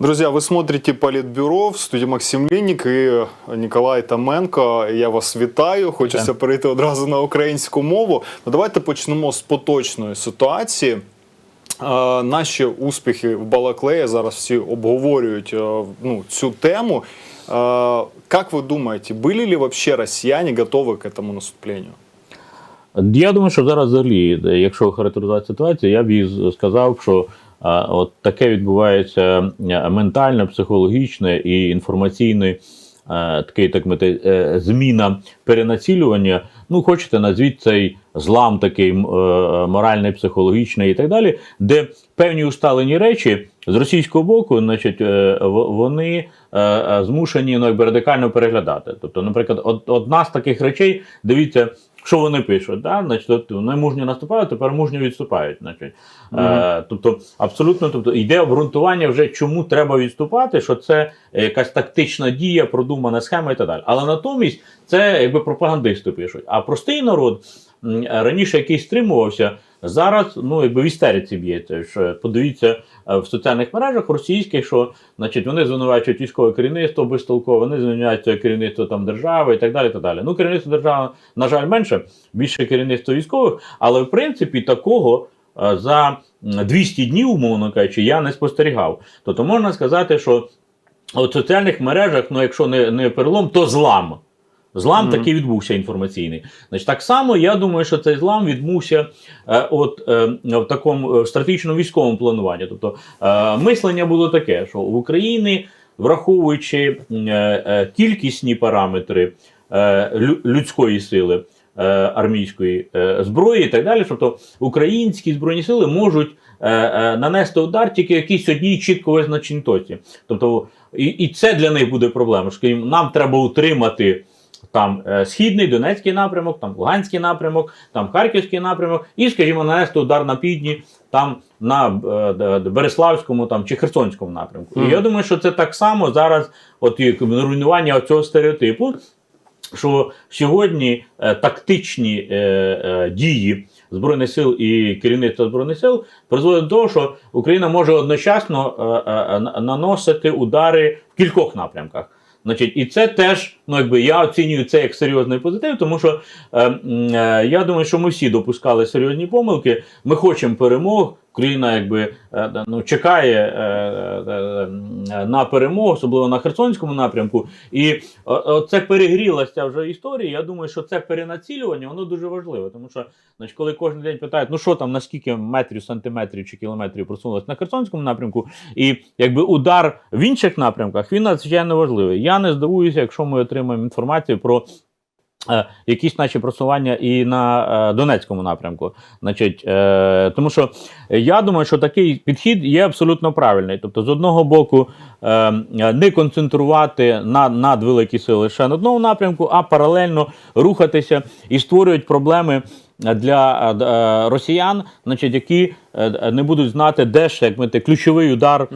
Друзья, вы смотрите Политбюро в студії Максим Лінік і Ніколай Томенко. Я вас вітаю. Хочеться перейти одразу на українську мову. Ну, давайте почнемо з поточної ситуації. Е, Наші успіхи в Балаклеї зараз всі обговорюють е, ну, цю тему. Е, Как вы думаете, были ли вообще россияне готовы к этому наступлению? Я думаю, що зараз взагалі, якщо характеризувати ситуацію, я б їй з- сказав, що а, от таке відбувається е, ментальне, психологічне і інформаційне такий, так мати, е, зміна перенацілювання. Ну, хочете, назвіть цей злам такий е, моральний, психологічний і так далі, де певні усталені речі з російського боку, значить, вони змушені ну, якби радикально переглядати. Тобто, наприклад, од- одна з таких речей, дивіться. Що вони пишуть? Да? Значить, вони мужньо наступають, тепер мужньо відступають. Значить. Е, тобто, абсолютно, тобто, йде обґрунтування вже, чому треба відступати, що це якась тактична дія, продумана схема і так далі. Але натомість це якби пропагандисти пишуть. А простий народ раніше який стримувався, зараз ну якби в істериці б'ється. Що, подивіться е, в соціальних мережах російських, що значить вони звинувачують військове керівництво безтолково, вони звинувачують керівництво там держави і так далі. так далі. Ну, керівництво держави, на жаль, менше, більше керівництво військових, але в принципі такого. е, За 200 днів, умовно кажучи, я не спостерігав. Тобто можна сказати, що в соціальних мережах, ну якщо не, не перелом, то злам. Злам Мгм. такий відбувся інформаційний. Значить, так само я думаю, що цей злам відбувся е, от, е, в такому е, стратегічному військовому плануванні. Тобто е, мислення було таке, що в Україні, враховуючи е, е, кількісні параметри е, лю- людської сили. е, Армійської е, зброї і так далі, тобто українські збройні сили можуть е, е, нанести удар тільки якійсь одній чітко визначеній точці. Тобто, і, і це для них буде проблема. Що нам треба утримати там е, східний Донецький напрямок, там Луганський напрямок, там Харківський напрямок, і, скажімо, нанести удар на півдні, там на е, Береславському там чи Херсонському напрямку. Мгм. І я думаю, що це так само зараз, от і руйнування цього стереотипу. Що сьогодні е, тактичні е, е, дії збройних сил і керівництва збройних сил призводять до того, що Україна може одночасно е, е, наносити удари в кількох напрямках. Значить, і це теж, ну якби я оцінюю це як серйозний позитив, тому що е, е, я думаю, що ми всі допускали серйозні помилки. Ми хочемо перемог. Україна якби е, ну, чекає е, е, е, на перемогу, особливо на Херсонському напрямку. І оце перегрілася вже історія. Я думаю, що це перенацілювання воно дуже важливе, тому що значить, коли кожен день питають, ну що там, наскільки метрів, сантиметрів чи кілометрів просунулося на Херсонському напрямку, і якби удар в інших напрямках він надзвичайно важливий. Я не здивуюся, якщо ми отримаємо інформацію про. Е, Якісь наші просування і на е, Донецькому напрямку, значить, е, тому що я думаю, що такий підхід є абсолютно правильний. Тобто, з одного боку, не концентрувати на надвеликі сили лише на одному напрямку, а паралельно рухатися і створюють проблеми для е, е, росіян, значить, які е, не будуть знати, де ж як мити, ключовий удар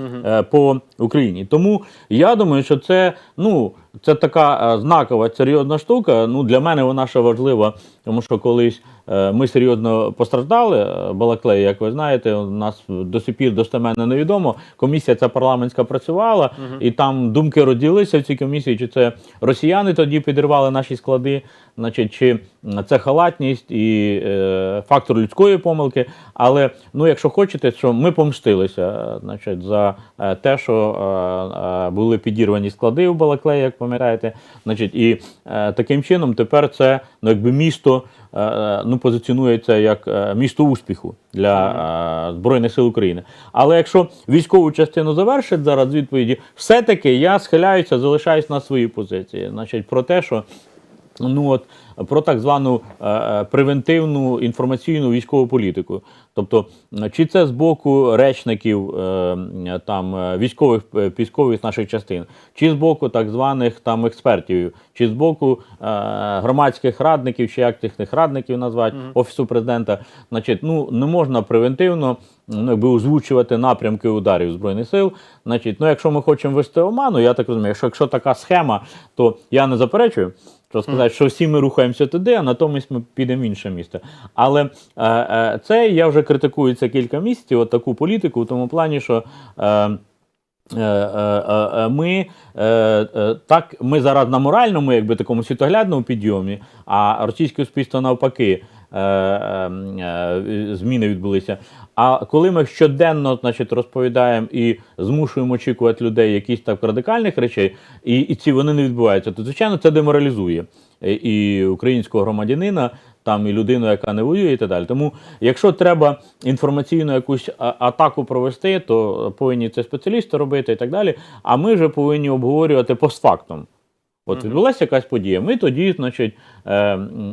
по Україні. Тому я думаю, що це ну. Це така знакова серйозна штука. Ну для мене вона ще важлива, тому що колись ми серйозно постраждали. е, Балаклеї, як ви знаєте, у нас до сих пір достеменно невідомо. Комісія ця парламентська працювала, і там думки розділилися в цій комісії, чи це росіяни тоді підірвали наші склади, значить, чи це халатність і е, фактор людської помилки. Але ну, якщо хочете, що ми помстилися, е, значить, за е, те, що е, е, були підірвані склади в Балаклеї, як пам'ятаєте. Значить, і е, таким чином тепер це ну, якби місто е, е, ну, позиціонується як е, місто успіху для е, Збройних сил України. Але якщо військову частину завершить зараз відповіді, все-таки я схиляюся, залишаюсь на своїй позиції. Значить, про те, що Ну от про так звану е, е, превентивну інформаційну військову політику. Тобто, чи це з боку речників е, там військових військових наших частин, чи з боку так званих там експертів, чи з боку громадських радників, чи цих радників назвати офісу президента, значить, ну не можна превентивно ну, якби озвучувати напрямки ударів збройних сил. Значить, ну якщо ми хочемо вести оману, я так розумію, якщо, якщо така схема, то я не заперечую. Що сказати, що всі ми рухаємося туди, а натомість ми підемо в інше місце. Але е, е, це я вже критикую це кілька місяців, от таку політику, в тому плані, що е, Е, е, Ми, так, ми зараз на моральному, якби такому світоглядному підйомі, а російське суспільство навпаки. Е, е, е, Зміни відбулися. А коли ми щоденно значить, розповідаємо і змушуємо очікувати людей якісь так радикальних речей, і, і ці вони не відбуваються, то звичайно це деморалізує і- українського громадянина, там і людину, яка не воює, і так далі. Тому, якщо треба інформаційну якусь атаку провести, то повинні це спеціалісти робити і так далі. А ми вже повинні обговорювати постфактум. От відбулася якась подія. Ми тоді, значить,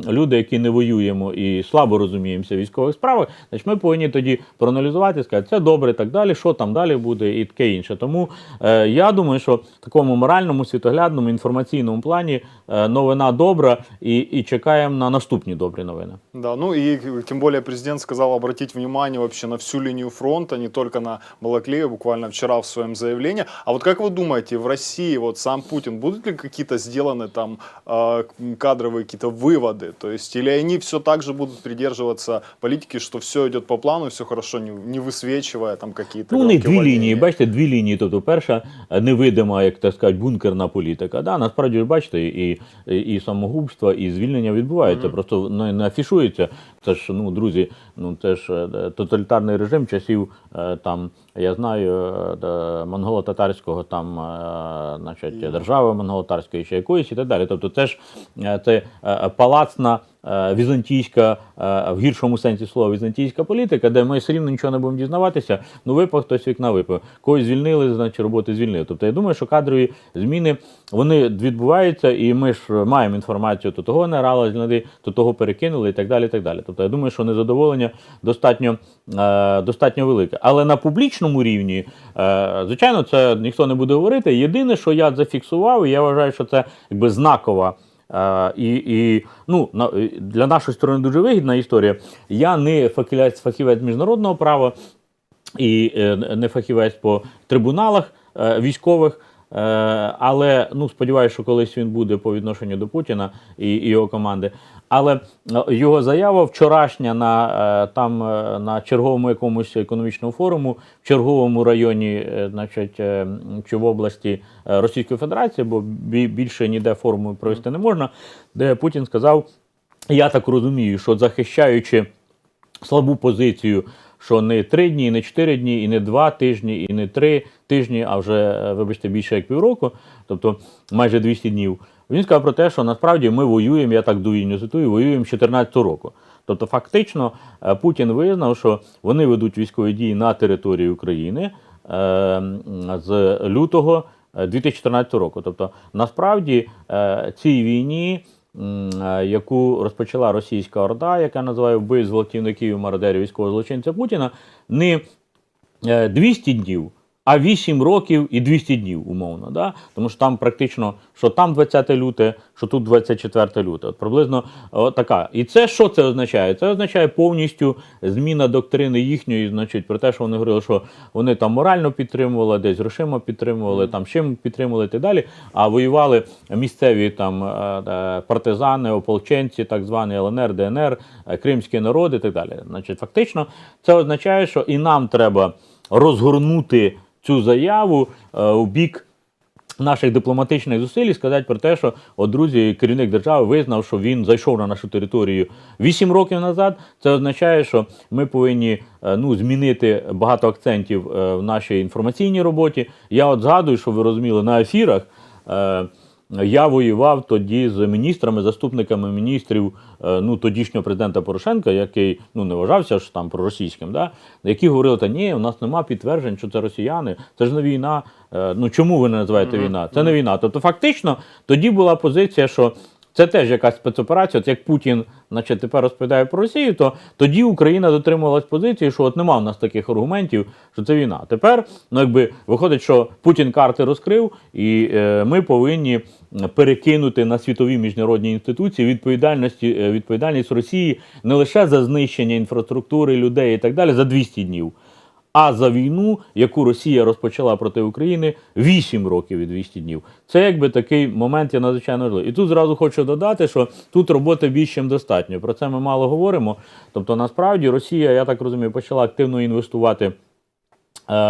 люди, які не воюємо і слабо розуміємося в військових справах, значить, ми повинні тоді проаналізувати і сказати, це добре, і так далі, що там далі буде, і таке інше. Тому е, я думаю, що в такому моральному, світоглядному, інформаційному плані е, новина добра, і, і чекаємо на наступні добрі новини. Да, ну и тем более президент сказал обратить внимание вообще на всю линию фронта, не только на Балаклею, буквально вчера в своем заявлении. А вот как вы думаете, в России вот сам Путин, будут ли какие-то сделаны там э, кадровые какие-то выводы? То есть, или они все так же будут придерживаться политики, что все идет по плану, все хорошо, не, не высвечивая там какие-то Ну, у них громкие дві волнения? лінії, бачите, дві лінії. Тобто, перша е, невидима, як так сказати, бункерна політика. Да, насправді ж бачите, і, і, і самогубства, і звільнення відбуваються. Просто не, не афішується. Це ж, ну, друзі, ну це ж е, тоталітарний режим часів е, там, я знаю, е, монголо-татарського там, е, значить, держави монголо-татарської ще якоїсь і так далі. Тобто, це ж е, це палацна. Е, Візантійська, е, в гіршому сенсі слова, візантійська політика, де ми все рівно нічого не будемо дізнаватися. Ну, випав хтось вікна випав. Когось звільнили, значить роботи звільнили. Тобто я думаю, що кадрові зміни вони відбуваються, і ми ж маємо інформацію, то того зняли, то того перекинули і так далі. І так далі. Тобто я думаю, що незадоволення достатньо, е, достатньо велике. Але на публічному рівні, звичайно, це ніхто не буде говорити. Єдине, що я зафіксував, і я вважаю, що це якби знакова. Е, і, і ну, для нашої сторони дуже вигідна історія. Я не фахівець, фахівець міжнародного права і е, не фахівець по трибуналах е, військових. Е, але ну сподіваюся, що колись він буде по відношенню до Путіна і, і його команди. Але е, його заява вчорашня на е, там на черговому якомусь економічному форуму в черговому районі, значить, чи в області Російської Федерації, бо більше ніде форуму провести не можна, де Путін сказав: я так розумію, що захищаючи слабу позицію, що не три дні, не чотири дні, і не два тижні, і не три тижні, а вже, е, вибачте, більше як півроку, тобто майже 200 днів. Він сказав про те, що насправді ми воюємо, я так довільно цитую, воюємо з 2014 року. Тобто, фактично, е, Путін визнав, що вони ведуть військові дії на території України е, з лютого е, 2014 року. Тобто, насправді, цій війні яку розпочала російська орда, яка називає вбив золотівників і мародерів військового злочинця Путіна, не е, 200 днів, а 8 років і 200 днів, умовно. Да? Тому що там практично, що там 20 люте, що тут 24 люте. От приблизно от така. І це що це означає? Це означає повністю зміна доктрини їхньої, значить, про те, що вони говорили, що вони там морально підтримували, десь грошима підтримували, там чим підтримували і так далі. А воювали місцеві там е, е, партизани, ополченці, так звані ЛНР, ДНР, е, кримські народи і так далі. Значить, фактично, це означає, що і нам треба розгорнути цю заяву е, у бік. Наших дипломатичних зусиль і сказати про те, що от друзі, керівник держави визнав, що він зайшов на нашу територію 8 років назад. Це означає, що ми повинні е, ну, змінити багато акцентів е, в нашій інформаційній роботі. Я от згадую, що ви розуміли на ефірах. Я воював тоді з міністрами, заступниками міністрів е, ну, тодішнього президента Порошенка, який ну, не вважався ж там проросійським, да? які говорили, та ні, у нас нема підтверджень, що це росіяни, це ж не війна. Е, Ну чому ви не називаєте війна? Це не війна. Тобто, фактично, тоді була позиція, що це теж якась спецоперація. От як Путін, значить, тепер розповідає про Росію, то тоді Україна дотримувалась позиції, що от нема в нас таких аргументів, що це війна. Тепер, ну якби виходить, що Путін карти розкрив, і е, ми повинні перекинути на світові міжнародні інституції відповідальності, е, відповідальність Росії не лише за знищення інфраструктури, людей і так далі за 200 днів. А за війну, яку Росія розпочала проти України 8 років і 200 днів. Це якби такий момент є надзвичайно важливий. І тут зразу хочу додати, що тут роботи більш чим достатньо. Про це ми мало говоримо. Тобто, насправді Росія, я так розумію, почала активно інвестувати е,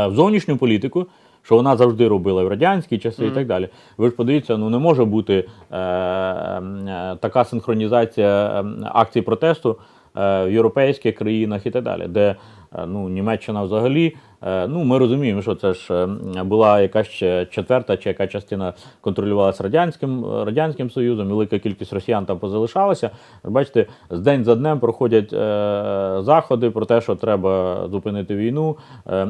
в зовнішню політику. Що вона завжди робила в радянські часи і так далі. Ви ж подивіться, ну не може бути е, е, така синхронізація е, акцій протесту е, в європейських країнах і так далі, де е, ну, Німеччина взагалі, ну ми розуміємо, що це ж е, була якась четверта чи яка частина контролювалася радянським, радянським Союзом, велика кількість росіян там позалишалася. Бачите, з день за днем проходять е, заходи про те, що треба зупинити війну, е, е,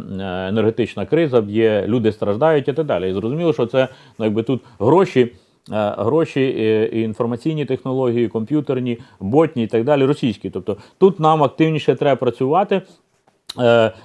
енергетична криза б'є, люди страждають і так далі. І зрозуміло, що це ну, якби тут гроші. Е, Гроші, е, і інформаційні технології, комп'ютерні, ботні і так далі, російські. Тобто тут нам активніше треба працювати, е,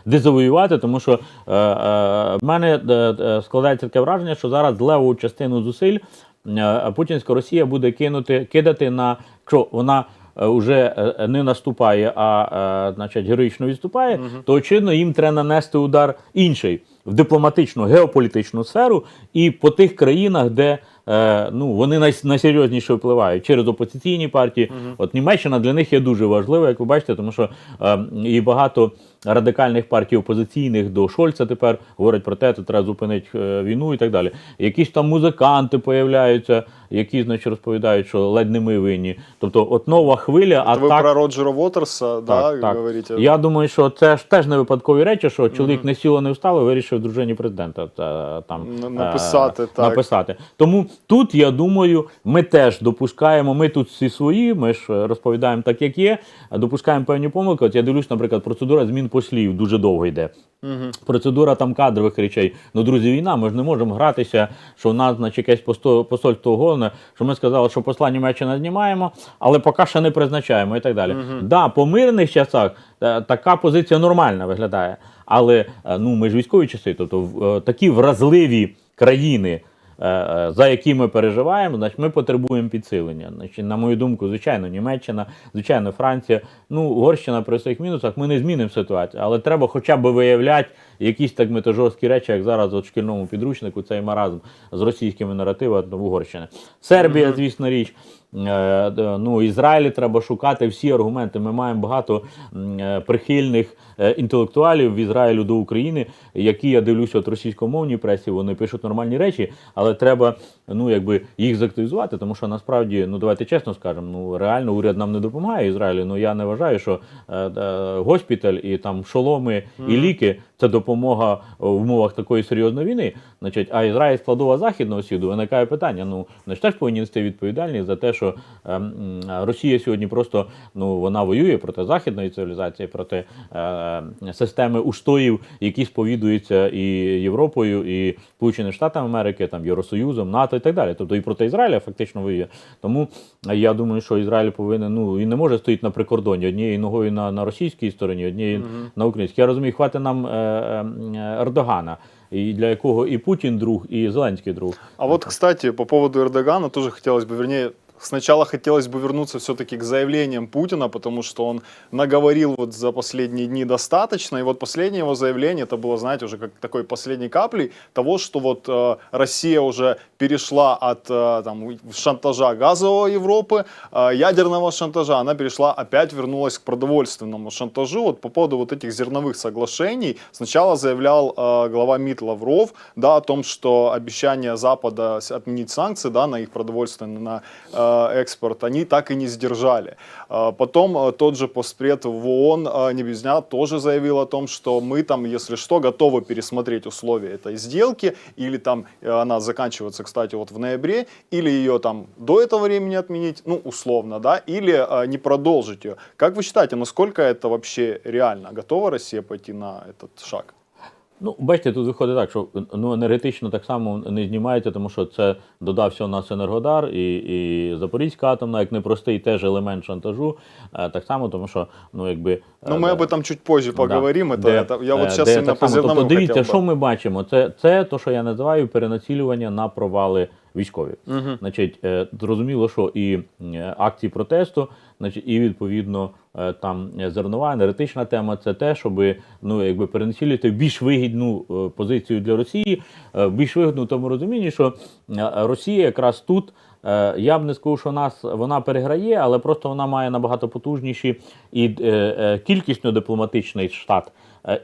дезавоювати, тому що е, е, в мене е, е, складається таке враження, що зараз леву частину зусиль е, путінська Росія буде кинути, кидати на що вона. Вже не наступає, а е, значить, героїчно відступає, то очевидно їм треба нанести удар інший в дипломатичну, геополітичну сферу і по тих країнах, де е, ну, вони най, найсерйозніше впливають через опозиційні партії. От Німеччина для них є дуже важлива, як ви бачите, тому що е, і багато радикальних партій опозиційних до Шольца тепер говорять про те, що треба зупинити е, війну і так далі. Якісь там музиканти появляються, які значить, розповідають, що ледь не ми винні. Тобто, от нова хвиля, а Вы так про Роджера Уотерса, да, так, так. говорите? Я думаю, що це ж теж не випадкові речі, що чоловік не сіло, не встало, вирішив дружині президента та, там написати, е, так. написати. Тому тут я думаю, ми теж допускаємо. Ми тут всі свої. Ми ж е, розповідаємо так, як є. Допускаємо певні помилки. От я дивлюсь, наприклад, процедура змін послів дуже довго йде. Процедура там кадрових речей. Ну, друзі, війна. Ми ж не можемо гратися, що в нас, значить, якесь посольство головне, що ми сказали, що посла Німеччина знімаємо, але поки ще не призначаємо і так далі. Да, по мирних часах е, така позиція нормальна виглядає. Але е, ну, ми ж військові часи, тобто в- е, такі вразливі країни. Е, е, За які ми переживаємо, значить ми потребуємо підсилення. Значить, на мою думку, звичайно, Німеччина, звичайно, Франція, ну Угорщина при своїх мінусах ми не змінимо ситуацію, але треба хоча б виявляти якісь так мето жорсткі речі, як зараз от шкільному підручнику цей маразм з російськими наративами в Угорщини. Сербія, звісно річ. Е, Ну, Ізраїлі треба шукати всі аргументи. Ми маємо багато е, прихильних е, інтелектуалів в Ізраїлю до України, які я дивлюся от російськомовній пресі, вони пишуть нормальні речі, але треба ну, якби їх заактивізувати, тому що насправді, ну давайте чесно скажемо, ну реально уряд нам не допомагає Ізраїлю. Ну я не вважаю, що е, е, госпіталь і там шоломи і ліки це допомога в умовах такої серйозної війни. Значить, а Ізраїль складова західного світу, виникає питання. Ну ж теж повинні нести відповідальність за те, що е, м, Росія сьогодні просто ну вона воює проти західної цивілізації, проти е, системи устоїв, які сповідуються і Європою, і Сполученими Штатами Америки, там Євросоюзом, НАТО і так далі. Тобто і проти Ізраїля фактично воює. Тому я думаю, що Ізраїль повинен ну і не може стоїти на прикордоні однією ногою на, на російській стороні, однією на українській. Я розумію, хватить нам е, е, Ердогана, і для якого і Путін друг, і Зеленський друг. А вот, кстати, по поводу Эрдогана тоже хотелось бы, вернее, сначала хотелось бы вернуться все-таки к заявлениям Путина, потому что он наговорил вот за последние дни достаточно, и вот последнее его заявление, это было, знаете, уже как такой последней каплей того, что вот э, Россия уже перешла от э, там, шантажа газового Европы, э, ядерного шантажа, она перешла, опять вернулась к продовольственному шантажу. Вот по поводу вот этих зерновых соглашений сначала заявлял э, глава МИД Лавров, да, о том, что обещание Запада отменить санкции, да, на их продовольственный на э, экспорт, они так и не сдержали. Э, потом э, тот же постпред в ООН э, Небезня тоже заявил о том, что мы там, если что, готовы пересмотреть условия этой сделки, или там э, она заканчивается, кстати, вот в ноябре, или ее там до этого времени отменить, ну, условно, да, или э, не продолжить ее. Как вы считаете, насколько это вообще реально? Готова Россия пойти на этот шаг? Ну, бачите, тут виходить так, що ну, енергетично так само не знімається, тому що це додався у нас Енергодар і, і Запорізька атомна, як непростий теж елемент шантажу. Е, так само, тому що, ну, якби. Ну, е, мы об этом чуть позже поговорим. Это, Де- это- я вот е, сейчас де именно так по само. зерновым Тобто, дивіться, хотел бы. що ми бачимо. Це, це то, що я називаю перенацілювання на провали військові. Значить, е, зрозуміло, що і е, акції протесту, значить, і відповідно е, там зернова енергетична тема це те, щоб ну, якби перенацілити більш вигідну позицію для Росії, більш вигідну в тому розумінні, що Росія якраз тут. Я б не сказав, що нас вона переграє, але просто вона має набагато потужніші і кількісно дипломатичний штат,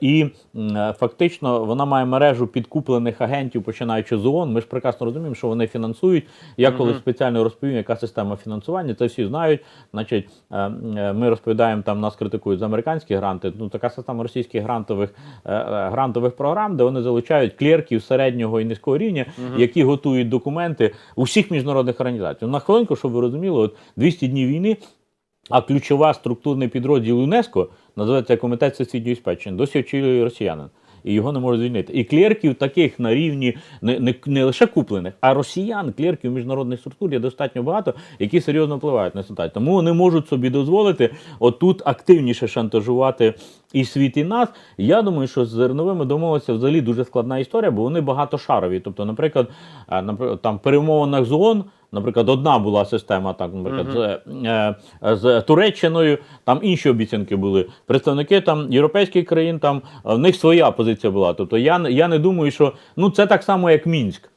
І е, фактично вона має мережу підкуплених агентів, починаючи з ООН. Ми ж прекрасно розуміємо, що вони фінансують. Я коли спеціально розповім, яка система фінансування, це всі знають. Значить, е, е, ми розповідаємо там, нас критикують за американські гранти. Ну така система російських грантових е, е, грантових програм, де вони залучають клерків середнього і низького рівня, які готують документи усіх міжнародних організацій. На хвилинку, щоб ви розуміли, от 200 днів війни. А ключова структурний підрозділ ЮНЕСКО називається Комітет всесвітньої спадщини, досі очолює росіянин. І його не можуть звільнити. І клерків таких на рівні не, не, не лише куплених, а росіян, клерків міжнародних структур є достатньо багато, які серйозно впливають на ситуацію. Тому вони можуть собі дозволити отут активніше шантажувати і світ, і нас. Я думаю, що з зерновими домовилися взагалі дуже складна історія, бо вони багатошарові. Тобто, наприклад, е, там перемовинах з ООН, Наприклад, одна була система, так, наприклад, з, е, з Туреччиною, там інші обіцянки були. Представники там європейських країн, там е, в них своя позиція була. Тобто я, я не думаю, що ну це так само, як Мінськ,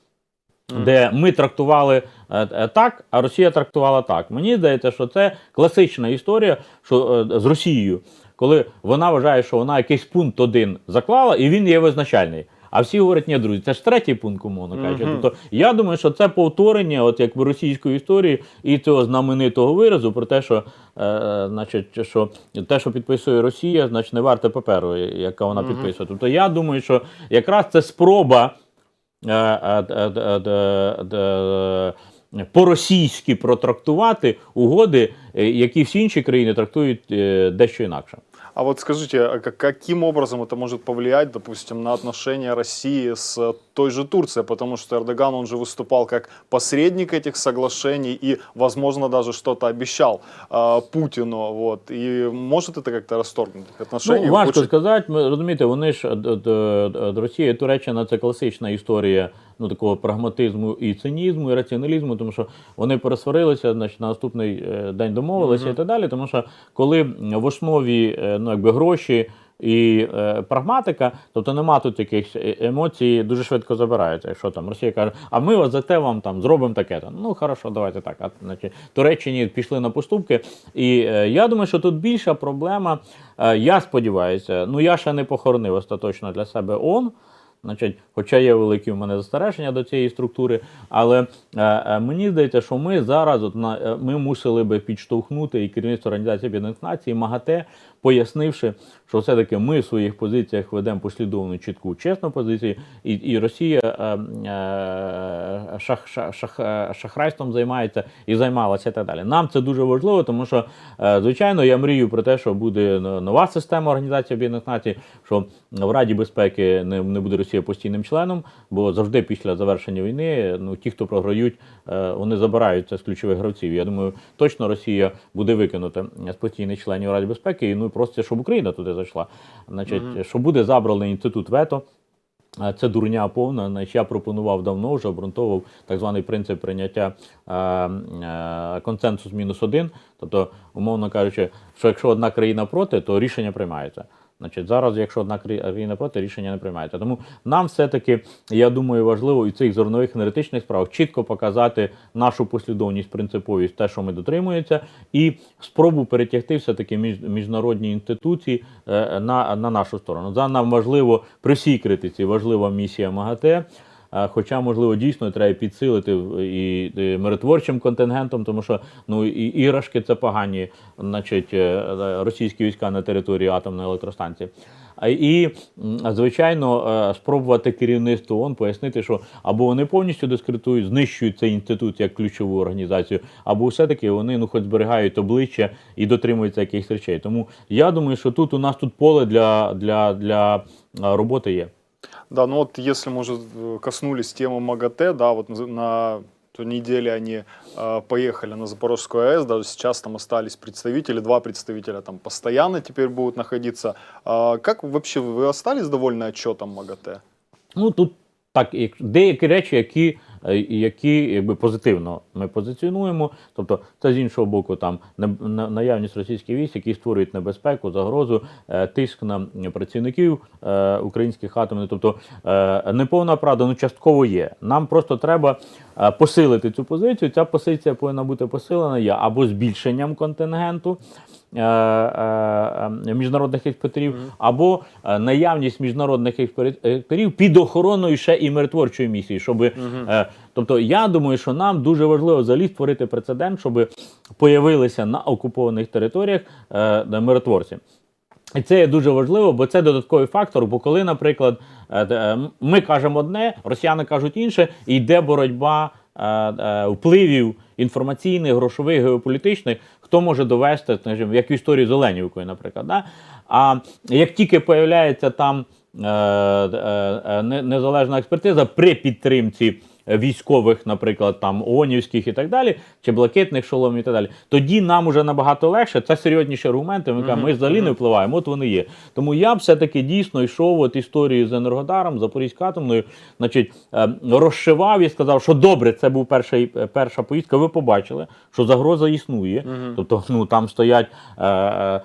де ми трактували е, е, так, а Росія трактувала так. Мені здається, що це класична історія що, е, з Росією, коли вона вважає, що вона якийсь пункт один заклала, і він є визначальний. А всі говорять, ні, друзі, це ж третій пункт, умовно кажучи. Мгм. Тобто я думаю, що це повторення, от якби російської історії і цього знаменитого виразу про те, що, е, значить, що те, що підписує Росія, значить не варте паперу, яка вона підписує. Тобто я думаю, що якраз це спроба е, е, е, е, е, е, по-російськи протрактувати угоди, е, які всі інші країни трактують е, дещо інакше. А вот скажите, а каким образом это может повлиять, допустим, на отношения России с той же Турцией? Потому что Эрдоган, он же выступал как посредник этих соглашений и, возможно, даже что-то обещал а, Путину. Вот. И может это как-то расторгнуть их отношения? Ну, важко Ухудшить? сказати. Ми розумієте, вони ж д- д- д- Росія і Туреччина це класична історія ну такого прагматизму і цинізму, і раціоналізму, тому що вони пересварилися, значить на наступний е, день домовилися і так далі. Тому що коли в основі е, ну якби гроші. І е, прагматика, тобто нема тут якихось е- емоцій, дуже швидко забираються. Якщо там Росія каже, а ми от за те вам там зробимо таке. Ну хорошо, давайте так. А значить, Туреччині пішли на поступки. І е, я думаю, що тут більша проблема. Е, я сподіваюся, ну я ще не похоронив остаточно для себе ООН. Значить, хоча є великі в мене застереження до цієї структури, але е, е, мені здається, що ми зараз от на е, ми мусили би підштовхнути і керівництво Організації Об'єднаних Націй, МАГАТЕ, пояснивши, що все-таки ми в своїх позиціях ведемо послідовну чітку чесну позицію, і, і Росія е, е, шах, шах, шах, е, шахрайством займається і займалася і так далі. Нам це дуже важливо, тому що, звичайно, я мрію про те, що буде нова система Організації Об'єднаних Націй, що в Раді безпеки не, не буде Росія постійним членом, бо завжди після завершення війни ну, ті, хто програють, вони забираються з ключових гравців. Я думаю, точно Росія буде викинута з постійних членів Ради безпеки, і ну просто щоб Україна туди зайшла. Значить, що буде забраний інститут вето. Це дурня повна. Значить, я пропонував давно вже обґрунтовував так званий принцип прийняття е, е, консенсус мінус один. Тобто, умовно кажучи, що якщо одна країна проти, то рішення приймається. Значить, зараз, якщо одна країна проти, рішення не приймається. Тому нам все-таки, я думаю, важливо і цих зернових енергетичних справах чітко показати нашу послідовність, принциповість, те, що ми дотримуємося, і спробу перетягти все-таки між, міжнародні інституції е, на, на нашу сторону. За нам важливо при всій критиці, важлива місія МАГАТЕ. Хоча, можливо, дійсно треба підсилити і, миротворчим контингентом, тому що ну і іграшки це погані, значить, е, російські війська на території атомної електростанції. І, звичайно, е, спробувати керівництву ООН пояснити, що або вони повністю дискредитують, знищують цей інститут як ключову організацію, або все-таки вони ну хоч зберігають обличчя і дотримуються якихось речей. Тому я думаю, що тут у нас тут поле для, для, для е, роботи є. Да, ну вот если мы уже э, коснулись темы МАГАТЭ, да, вот на- на той неделе они э, поехали на Запорожскую АЭС, даже сейчас там остались представители, два представителя там постоянно теперь будут находиться. А как вообще вы остались довольны отчетом МАГАТЭ? Ну тут так, як- деякі речі, які е, які якби позитивно ми позиціонуємо. Тобто, це з іншого боку, там на- на- наявність російських військ, які створюють небезпеку, загрозу, е, тиск на працівників е, українських атомних. Тобто е, неповна правда, ну частково є. Нам просто треба е, посилити цю позицію. Ця позиція повинна бути посилена є або збільшенням контингенту. е, е, е, Міжнародних інспекторів або е, наявність міжнародних інспекторів під охороною ще і миротворчої місії, щоб е, тобто я думаю, що нам дуже важливо взагалі створити прецедент, щоб появилися на окупованих територіях е, миротворці. І це є дуже важливо, бо це додатковий фактор. Бо коли, наприклад, е, ми кажемо одне, росіяни кажуть інше, і йде боротьба е, е, впливів інформаційних, грошових, геополітичних, хто може довести, скажімо, як в історії з Оленівкою, наприклад. Да? А як тільки появляється там не- незалежна експертиза при підтримці військових, наприклад, там ООНівських і так далі, чи блакитних шоломів і так далі, тоді нам уже набагато легше. Це серйозніші аргументи. Ми кажемо, ми взагалі не впливаємо, от вони є. Тому я б все-таки дійсно йшов от історію з Енергодаром, Запорізькою атомною, значить, е, розшивав і сказав, що добре, це був перший, е, перша поїздка. Ви побачили, що загроза існує. Тобто, ну там стоять, е,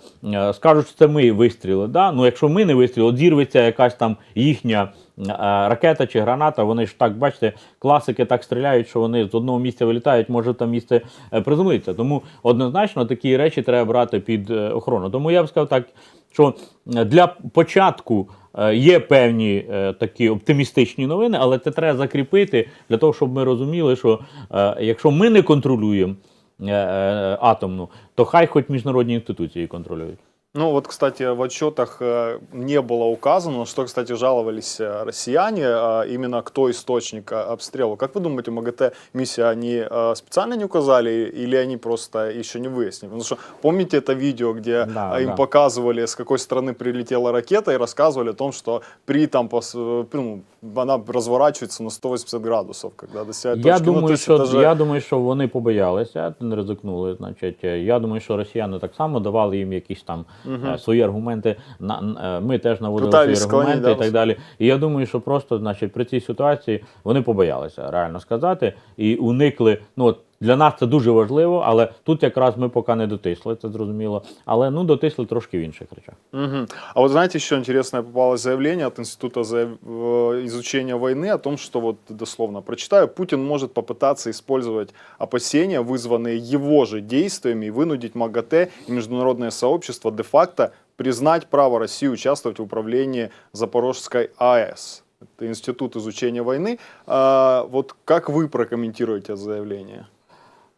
скажуть, що це ми вистріли. Да? Ну, якщо ми не вистріли, от зірветься якась там їхня. Е, Ракета чи граната, вони ж так, бачите, класики так стріляють, що вони з одного місця вилітають, може там місце е, приземлитися. Тому однозначно такі речі треба брати під е, охорону. Тому я б сказав так, що для початку є певні е, такі оптимістичні новини, але це треба закріпити для того, щоб ми розуміли, що е, якщо ми не контролюємо е, е, атомну, то хай хоч міжнародні інституції контролюють. Ну вот, кстати, в отчетах э, не было указано, на что, кстати, жаловались э, россияне, а именно кто источник э, обстрела. Как вы думаете, МАГАТЭ миссия они э, специально не указали или они просто еще не выяснили? Потому что помните это видео, где Да, э, им да. показывали, с какой стороны прилетела ракета и рассказывали о том, что при там пос- э, ну, она разворачивается на 180 градусов, когда достигает Я точки. Ну, то думаю, есть що это же- я думаю, що вони побоялися, не ризикнули. Значить, е, я думаю, що росіяни так само давали їм якісь там е, свої аргументи. На е, ми теж наводили Пытались свої аргументи да, і так далі. І я думаю, що просто, значить, при цій ситуації вони побоялися реально сказати і уникли. Ну от для нас це дуже важливо, але тут якраз ми поки не дотисли, це зрозуміло. Але ну дотисли трошки в інших речах. Мгм. А вот знаете, еще интересное попалось заявление от Института заяв- э, изучения войны о том, что вот дословно прочитаю, Путин может попытаться использовать опасения, вызванные его же действиями, и вынудить МАГАТЭ и международное сообщество де-факто признать право России участвовать в управлении Запорожской АЭС. Это Институт изучения войны. А, вот как вы прокомментируете это заявление?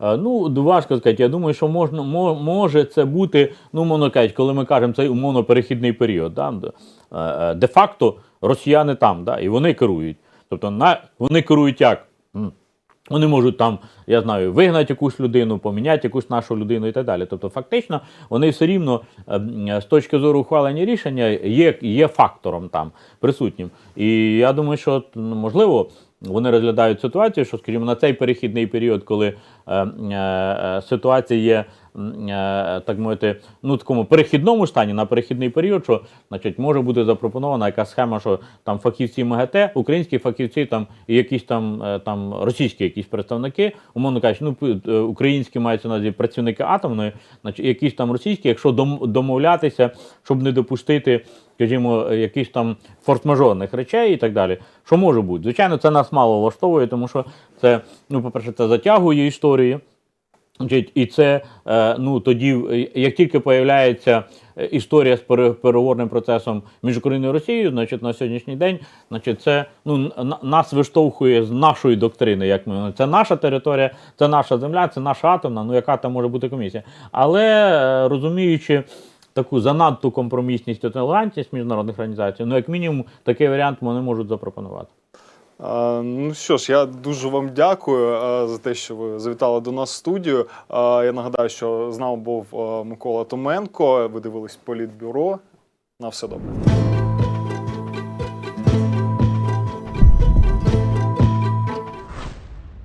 Е, Ну, важко сказати. Я думаю, що можна, може це бути, ну, мовно кажуть, коли ми кажемо, це умовно перехідний період. Да? е, е, Де-факто росіяни там, да? і вони керують. Тобто на, вони керують як? Вони можуть там, я знаю, вигнати якусь людину, поміняти якусь нашу людину і так далі. Тобто, фактично, вони все рівно з точки зору ухвалення рішення є, є фактором там присутнім. І я думаю, що можливо. Вони розглядають ситуацію, що, скажімо, на цей перехідний період, коли е, е, ситуація є, так мовити, ну такому перехідному стані на перехідний період, що значить може бути запропонована якась схема, що там фахівці МАГАТЕ, українські фахівці там і якісь там, е, там російські якісь представники, умовно кажучи, ну е, українські мається на працівники атомної, значить якісь там російські, якщо домовлятися, щоб не допустити, скажімо, е, якісь там форс-мажорних речей і так далі. Що може бути? Звичайно, це нас мало влаштовує, тому що це, ну, по-перше, це затягує історії. Значить, І це е, ну тоді, е, як тільки появляється е, історія з пере- переговорним процесом між Україною і Росією, значить на сьогоднішній день, значить, це ну на- нас виштовхує з нашої доктрини. Як ми це наша територія, це наша земля, це наша атомна. Ну яка там може бути комісія? Але розуміючи. Таку занадту компромісність і толерантність міжнародних організацій, ну як мінімум, такий варіант вони можуть запропонувати. Ну що ж, я дуже вам дякую за те, що ви завітали до нас в студію. Я нагадаю, що з нами був Микола Томенко. Ви дивились політбюро. На все добре.